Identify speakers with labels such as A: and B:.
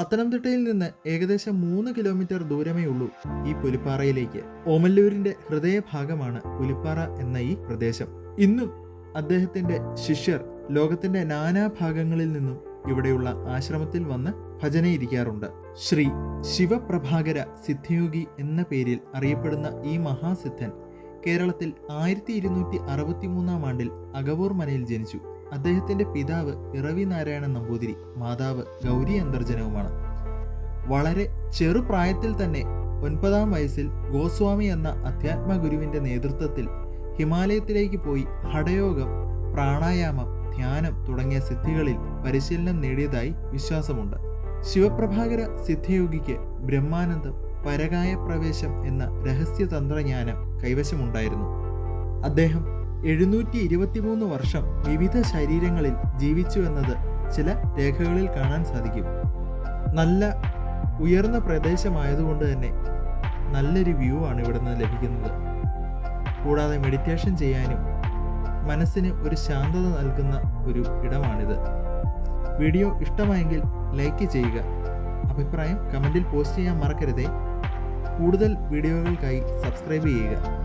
A: പത്തനംതിട്ടയിൽ നിന്ന് ഏകദേശം മൂന്ന് കിലോമീറ്റർ ദൂരമേ ഉള്ളൂ ഈ പുലിപ്പാറയിലേക്ക്. ഓമല്ലൂരിന്റെ ഹൃദയഭാഗമാണ് പുലിപ്പാറ എന്ന ഈ പ്രദേശം. ഇന്നും അദ്ദേഹത്തിന്റെ ശിഷ്യർ ലോകത്തിന്റെ നാനാഭാഗങ്ങളിൽ നിന്നും ഇവിടെയുള്ള ആശ്രമത്തിൽ വന്ന് ഭജനയിരിക്കാറുണ്ട്. ശ്രീ ശിവപ്രഭാകര സിദ്ധയോഗി എന്ന പേരിൽ അറിയപ്പെടുന്ന ഈ മഹാസിദ്ധൻ കേരളത്തിൽ ആയിരത്തി ഇരുന്നൂറ്റി അറുപത്തിമൂന്നാം ആണ്ടിൽ അകവൂർ മനയിൽ ജനിച്ചു. അദ്ദേഹത്തിന്റെ പിതാവ് ഇറവി നാരായണൻ നമ്പൂതിരി മാതാവ് ഗൗരി അന്തർജനവുമാണ്. വളരെ ചെറുപ്രായത്തിൽ തന്നെ ഒൻപതാം വയസ്സിൽ ഗോസ്വാമി എന്ന അധ്യാത്മ ഗുരുവിന്റെ നേതൃത്വത്തിൽ ഹിമാലയത്തിലേക്ക് പോയി ഹഠയോഗം പ്രാണായാമം ധ്യാനം തുടങ്ങിയ സിദ്ധികളിൽ പരിശീലനം നേടിയതായി വിശ്വാസമുണ്ട്. ശിവപ്രഭാകര സിദ്ധയോഗിക്ക് ബ്രഹ്മാനന്ദം പരകായ പ്രവേശം എന്ന രഹസ്യതന്ത്രജ്ഞാനം കൈവശമുണ്ടായിരുന്നു. അദ്ദേഹം എഴുന്നൂറ്റി ഇരുപത്തിമൂന്ന് വർഷം വിവിധ ശരീരങ്ങളിൽ ജീവിച്ചു എന്നത് ചില രേഖകളിൽ കാണാൻ സാധിക്കും. നല്ല ഉയർന്ന പ്രദേശമായതുകൊണ്ട് തന്നെ നല്ലൊരു വ്യൂ ആണ് ഇവിടെ നിന്ന് ലഭിക്കുന്നത്. കൂടാതെ മെഡിറ്റേഷൻ ചെയ്യാനും മനസ്സിന് ഒരു ശാന്തത നൽകുന്ന ഒരു ഇടമാണിത്. വീഡിയോ ഇഷ്ടമായെങ്കിൽ ലൈക്ക് ചെയ്യുക. അഭിപ്രായം കമന്റിൽ പോസ്റ്റ് ചെയ്യാൻ മറക്കരുതേ. കൂടുതൽ വീഡിയോകൾക്കായി സബ്സ്ക്രൈബ് ചെയ്യുക.